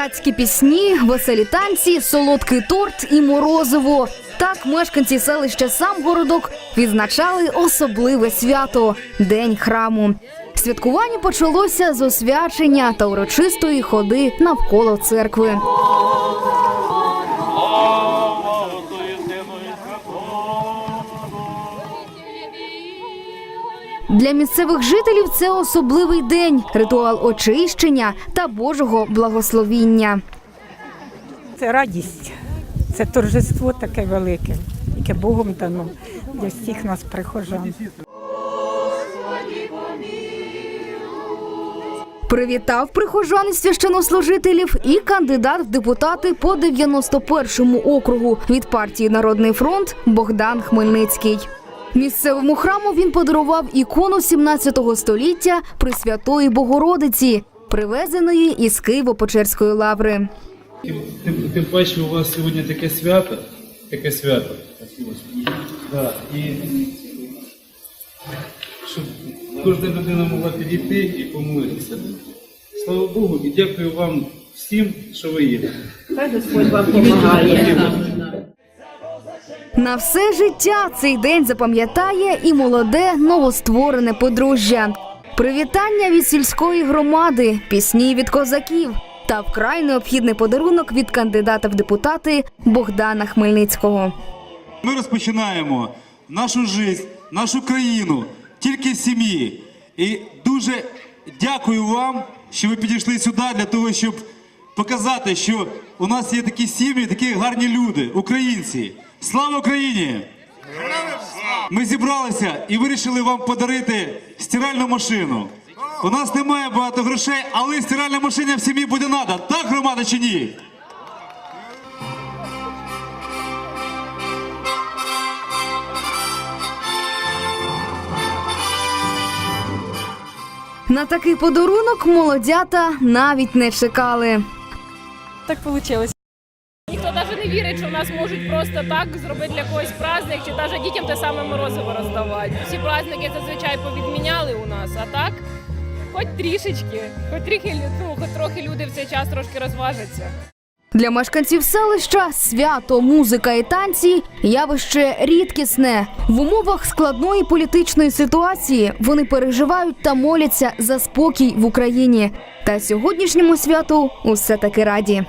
Козацькі пісні, веселі танці, солодкий торт і морозиво. Так мешканці селища Самгородок відзначали особливе свято День храму. Святкування почалося з освячення та урочистої ходи навколо церкви. Для місцевих жителів це особливий день, ритуал очищення та Божого благословіння. Це радість, це торжество таке велике, яке Богом дано для всіх нас прихожан. Привітав прихожан священнослужителів і кандидат в депутати по 91-му округу від партії Народний фронт Богдан Хмельницький. Місцевому храму він подарував ікону 17 століття Пресвятої Богородиці, привезеної із Києво-Печерської лаври. Тим, тим, тим паче у вас сьогодні таке свято, таке свято. Да, і щоб кожна людина могла підійти і помолитися. Слава Богу, і дякую вам всім, що ви є. На все життя цей день запам'ятає і молоде новостворене подружжя. Привітання від сільської громади, пісні від козаків та вкрай необхідний подарунок від кандидата в депутати Богдана Хмельницького. Ми розпочинаємо нашу життя, нашу країну тільки з сім'ї. І дуже дякую вам, що ви підійшли сюди для того, щоб показати, що у нас є такі сім'ї, такі гарні люди, українці. Слава Україні! Ми зібралися і вирішили вам подарити стиральну машину. У нас немає багато грошей, але стиральна машина в сім'ї буде надо. Так, громада чи ні? На такий подарунок молодята навіть не чекали. Так вийшло. Вірить, що нас можуть просто так зробити для когось праздник, чи навіть дітям те саме морозиво роздавати. Всі праздники зазвичай повідміняли у нас, а так хоч трішечки, хоч трохи, ну, хоч трохи люди в цей час трошки розважаться. Для мешканців селища свято, музика і танці явище рідкісне. В умовах складної політичної ситуації вони переживають та моляться за спокій в Україні. Та сьогоднішньому святу усе таки раді.